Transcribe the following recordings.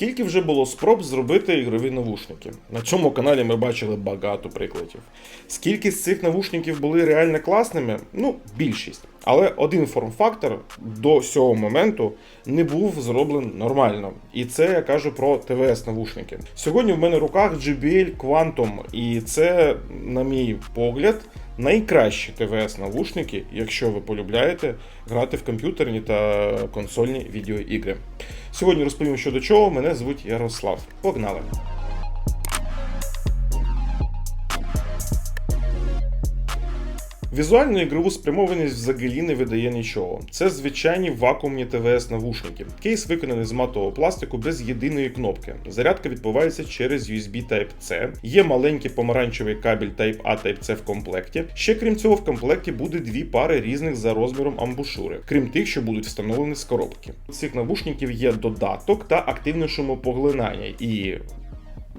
Скільки вже було спроб зробити ігрові навушники? На цьому каналі ми бачили багато прикладів. Скільки з цих навушників були реально класними? Ну, більшість. Але один форм-фактор до цього моменту не був зроблений нормально. І це я кажу про ТВС навушники. Сьогодні в мене в руках JBL Quantum, і це, на мій погляд, найкращі ТВС навушники, якщо ви полюбляєте грати в комп'ютерні та консольні відеоігри. Сьогодні розповім що до чого. Мене звуть Ярослав. Погнали! Візуальну ігрову спрямованість взагалі не видає нічого. Це звичайні вакуумні ТВС навушники. Кейс виконаний з матового пластику без єдиної кнопки. Зарядка відбувається через USB Type-C. Є маленький помаранчевий кабель Type-A Type-C в комплекті. Ще крім цього, в комплекті буде дві пари різних за розміром амбушури, крім тих, що будуть встановлені з коробки. У цих навушників є додаток та активне шумопоглинання, і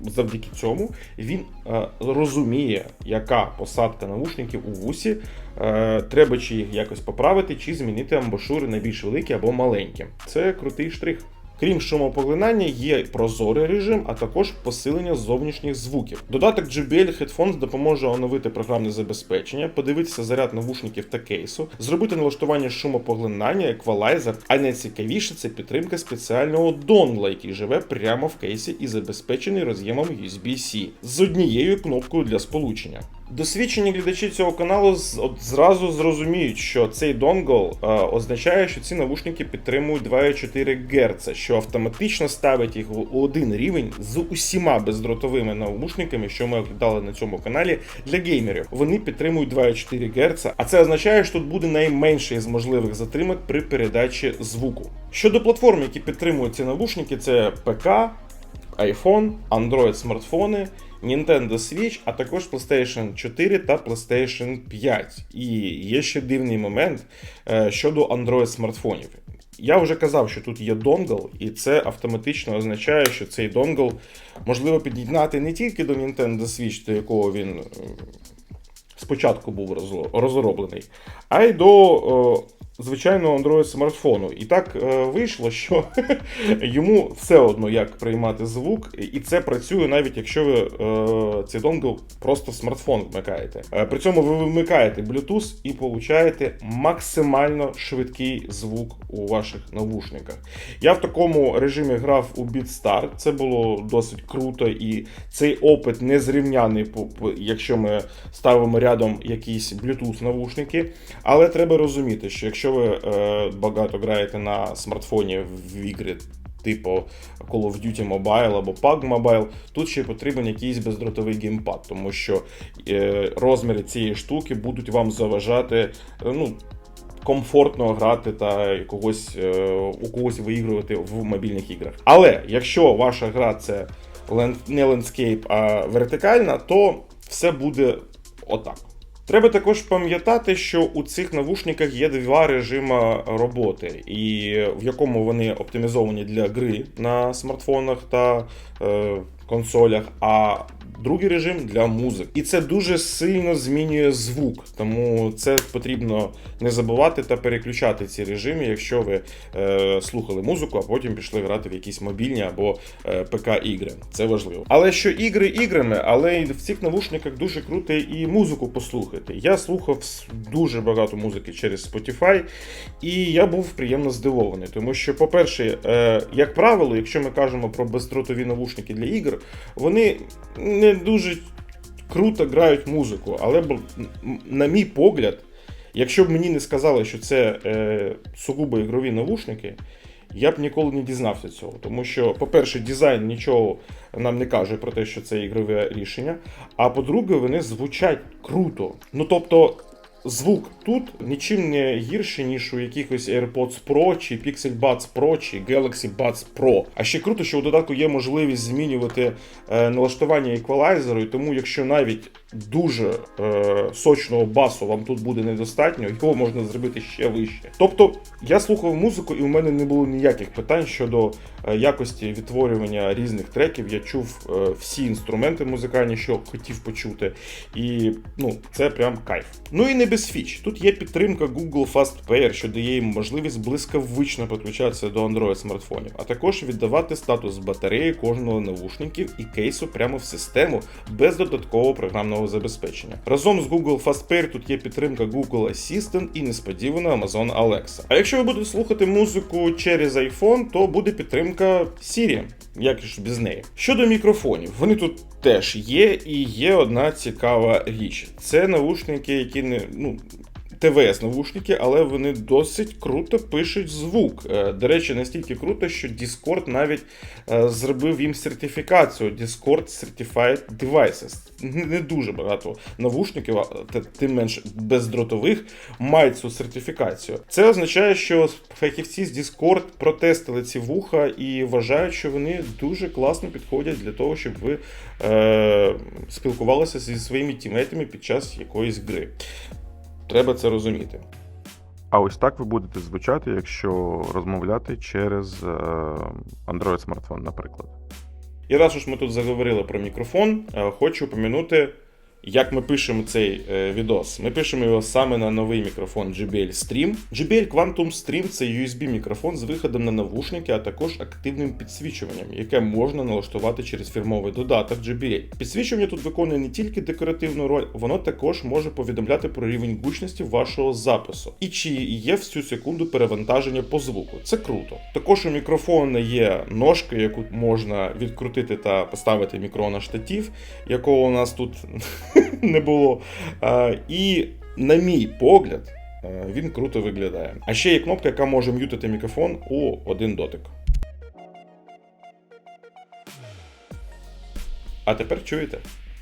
завдяки цьому він е, розуміє, яка посадка навушників у вусі, е, треба чи їх якось поправити, чи змінити амбушури на більш великі або маленькі. Це крутий штрих. Крім шумопоглинання, є прозорий режим, а також посилення зовнішніх звуків. Додаток JBL Headphones допоможе оновити програмне забезпечення, подивитися заряд навушників та кейсу, зробити налаштування шумопоглинання, еквалайзер, а найцікавіше це підтримка спеціального донгла, який живе прямо в кейсі і забезпечений роз'ємом USB-C з однією кнопкою для сполучення. Досвідчені глядачі цього каналу зразу зрозуміють, що цей донгл е, означає, що ці навушники підтримують 2,4 Гц, що автоматично ставить їх у один рівень з усіма бездротовими навушниками, що ми оглядали на цьому каналі для геймерів. Вони підтримують 2,4 Гц, а це означає, що тут буде найменший з можливих затримок при передачі звуку. Щодо платформ, які підтримують ці навушники, це ПК, iPhone, Android смартфони, Nintendo Switch, а також PlayStation 4 та PlayStation 5. І є ще дивний момент е, щодо Android смартфонів. Я вже казав, що тут є донгл, і це автоматично означає, що цей донгл можливо під'єднати не тільки до Nintendo Switch, до якого він е, спочатку був розроблений, а й до е, звичайного Android смартфону. І так е, вийшло, що йому все одно як приймати звук, і це працює навіть якщо ви е, цей донгл просто в смартфон вмикаєте. Е, при цьому ви вимикаєте Bluetooth і получаєте максимально швидкий звук у ваших навушниках. Я в такому режимі грав у BeatStar, це було досить круто, і цей опит не зрівняний, по- по- якщо ми ставимо рядом якісь Bluetooth навушники. Але треба розуміти, що якщо ви е, багато граєте на смартфоні в ігри. Типу Call of Duty Mobile або PUBG Mobile, тут ще потрібен якийсь бездротовий геймпад, тому що е, розміри цієї штуки будуть вам заважати е, ну, комфортно грати та когось, у когось виігрувати в мобільних іграх. Але якщо ваша гра це не лендскейп, а вертикальна, то все буде отак. Треба також пам'ятати, що у цих навушниках є два режими роботи, і в якому вони оптимізовані для гри на смартфонах та е, консолях, а другий режим для музики. І це дуже сильно змінює звук, тому це потрібно не забувати та переключати ці режими, якщо ви е, слухали музику, а потім пішли грати в якісь мобільні або е, ПК-ігри. Це важливо. Але що ігри іграми, але в цих навушниках дуже круто і музику послухати. Я слухав дуже багато музики через Spotify, і я був приємно здивований, тому що, по-перше, е, як правило, якщо ми кажемо про бездротові навушники для ігор, вони не дуже круто грають музику, але на мій погляд, якщо б мені не сказали, що це е, сугубо ігрові навушники, я б ніколи не дізнався цього. Тому що, по-перше, дизайн нічого нам не каже про те, що це ігрове рішення. А по-друге, вони звучать круто. Ну тобто. Звук тут нічим не гірше, ніж у якихось AirPods Pro, чи Pixel Buds Pro, чи Galaxy Buds Pro. А ще круто, що у додатку є можливість змінювати е, налаштування еквалайзеру, і тому якщо навіть дуже е, сочного басу вам тут буде недостатньо, його можна зробити ще вище. Тобто я слухав музику, і у мене не було ніяких питань щодо е, якості відтворювання різних треків. Я чув е, всі інструменти музикальні, що хотів почути. І ну, це прям кайф. Ну і не без фіч. Тут є підтримка Google Fast Pair, що дає їм можливість блискавично підключатися до Android смартфонів, а також віддавати статус батареї кожного навушників і кейсу прямо в систему без додаткового програмного забезпечення. Разом з Google Fast Pair тут є підтримка Google Assistant і несподівано Amazon Alexa. А якщо ви будете слухати музику через iPhone, то буде підтримка Siri, як ж без неї. Щодо мікрофонів, вони тут теж є, і є одна цікава річ. Це навушники, які не ну. ТВС навушники, але вони досить круто пишуть звук. Е, До речі, настільки круто, що Discord навіть е, зробив їм сертифікацію Discord Certified Devices. Не не дуже багато навушників, а тим менш бездротових, мають цю сертифікацію. Це означає, що фахівці з Discord протестили ці вуха і вважають, що вони дуже класно підходять для того, щоб ви е, спілкувалися зі своїми тімейтами під час якоїсь гри. Треба це розуміти. А ось так ви будете звучати, якщо розмовляти через е, Android смартфон, наприклад. І раз уж ми тут заговорили про мікрофон, е, хочу помінути, як ми пишемо цей е, відос. Ми пишемо його саме на новий мікрофон JBL Stream. JBL Quantum Stream це USB-мікрофон з виходом на навушники, а також активним підсвічуванням, яке можна налаштувати через фірмовий додаток JBL. Підсвічування тут виконує не тільки декоративну роль, воно також може повідомляти про рівень гучності вашого запису і чи є в цю секунду перевантаження по звуку. Це круто. Також у мікрофона є ножка, яку можна відкрутити та поставити мікро на штатив, якого у нас тут не було. І, на мій погляд, е, він круто виглядає. А ще є кнопка, яка може м'ютити мікрофон у один дотик. А тепер чуєте?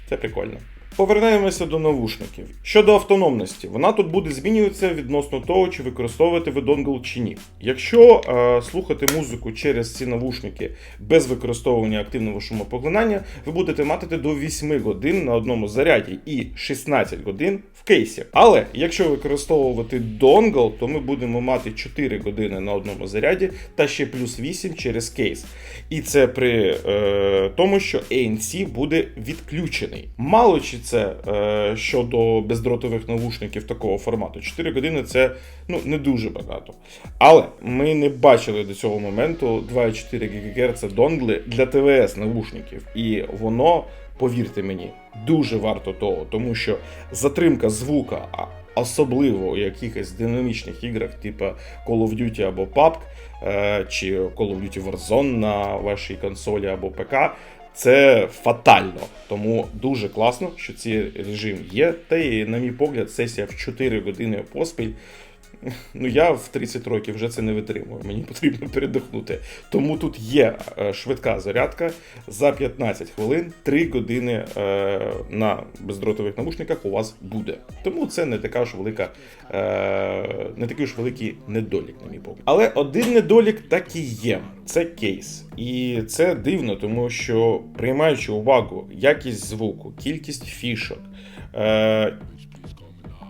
Це прикольно. Повернемося до навушників. Щодо автономності, вона тут буде змінюватися відносно того, чи використовувати ви донгл чи ні. Якщо е, слухати музику через ці навушники без використовування активного шумопоглинання, ви будете мати до 8 годин на одному заряді і 16 годин в кейсі. Але якщо використовувати донгл, то ми будемо мати 4 години на одному заряді та ще плюс 8 через кейс. І це при е, тому, що ANC буде відключений. Мало чи це е, щодо бездротових навушників такого формату. 4 години це ну, не дуже багато. Але ми не бачили до цього моменту 2,4 ГГц донгли для ТВС навушників. І воно, повірте мені, дуже варто того, тому що затримка звука, особливо у якихось динамічних іграх, типу Call of Duty або PUBG, е, чи Call of Duty Warzone на вашій консолі або ПК. Це фатально, тому дуже класно, що цей режим є. Та і, на мій погляд, сесія в 4 години поспіль. Ну, я в 30 років вже це не витримую. Мені потрібно передихнути. Тому тут є е, швидка зарядка за 15 хвилин, 3 години е, на бездротових навушниках у вас буде. Тому це не така ж велика, е, не такий ж великий недолік, на мій погляд. Але один недолік так і є. Це кейс. І це дивно, тому що приймаючи увагу якість звуку, кількість фішок.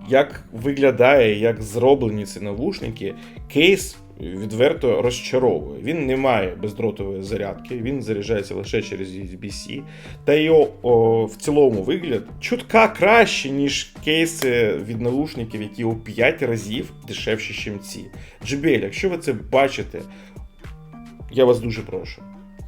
Як виглядає, як зроблені ці навушники, кейс відверто розчаровує. Він не має бездротової зарядки, він заряджається лише через USB-C. Та його о, в цілому вигляд чутка краще, ніж кейси від навушників, які у 5 разів дешевші, ніж ці. JBL, якщо ви це бачите, я вас дуже прошу.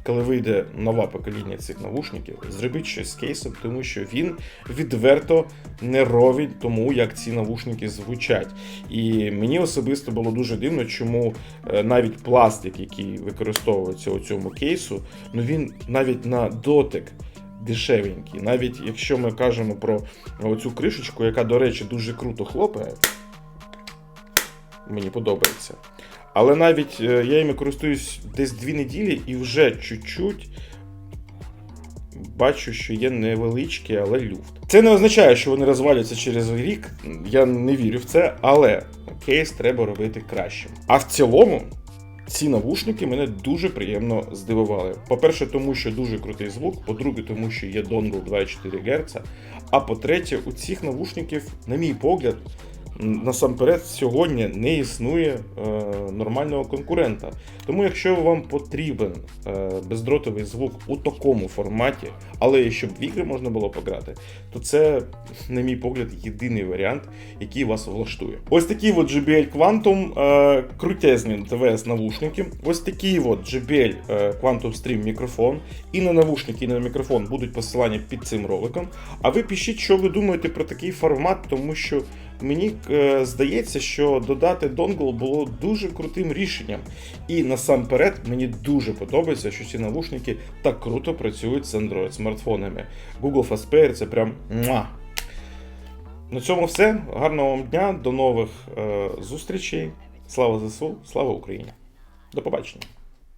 Коли вийде нове покоління цих навушників, зробіть щось з кейсом, тому що він відверто не ровень тому, як ці навушники звучать. І мені особисто було дуже дивно, чому е, навіть пластик, який використовується у цьому кейсу, ну він навіть на дотик. Дешевенький, навіть якщо ми кажемо про цю кришечку, яка, до речі, дуже круто хлопає, мені подобається. Але навіть е, я іми користуюсь десь дві неділі і вже чуть-чуть бачу, що є невеличкий, але люфт. Це не означає, що вони розваляться через рік. Я не вірю в це, але кейс треба робити кращим. А в цілому. ці навушники мене дуже приємно здивували. По-перше, тому що дуже крутий звук, по-друге, тому що є донгл 2,4 Гц. А по-третє, у цих навушників, на мій погляд, насамперед сьогодні не існує е, нормального конкурента. Тому, якщо вам потрібен е, бездротовий звук у такому форматі, але щоб в ігри можна було пограти, то це, на мій погляд, єдиний варіант, який вас влаштує. Ось такі от JBL Quantum е, крутезні ТВС навушники. Ось такий от JBL Quantum Stream мікрофон. І на навушники, і на мікрофон будуть посилання під цим роликом. А ви пишіть, що ви думаєте про такий формат, тому що мені е, здається, що додати донгл було дуже крутим рішенням. І насамперед мені дуже подобається, що ці навушники так круто працюють з Android смартфонами. Google Fastpair це прям муа. На цьому все. Гарного вам дня, до нових е, зустрічей. Слава ЗСУ, слава Україні. До побачення.